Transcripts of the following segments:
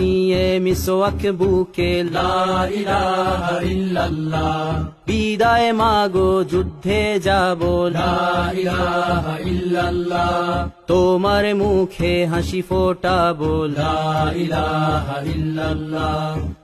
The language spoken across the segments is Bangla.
নিয়ে মিসওয়াক বুকে বিদায় মাগো যুদ্ধে যাব তোমার মুখে হাসি ফোটাবো লা ইলাহা ইল্লাল্লাহ।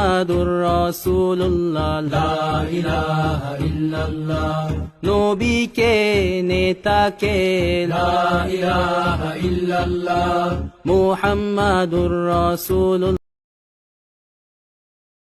মুহাম্মাদুর রসুল্লাহ নবীকে নেতাকে মুহাম্মাদুর রসুল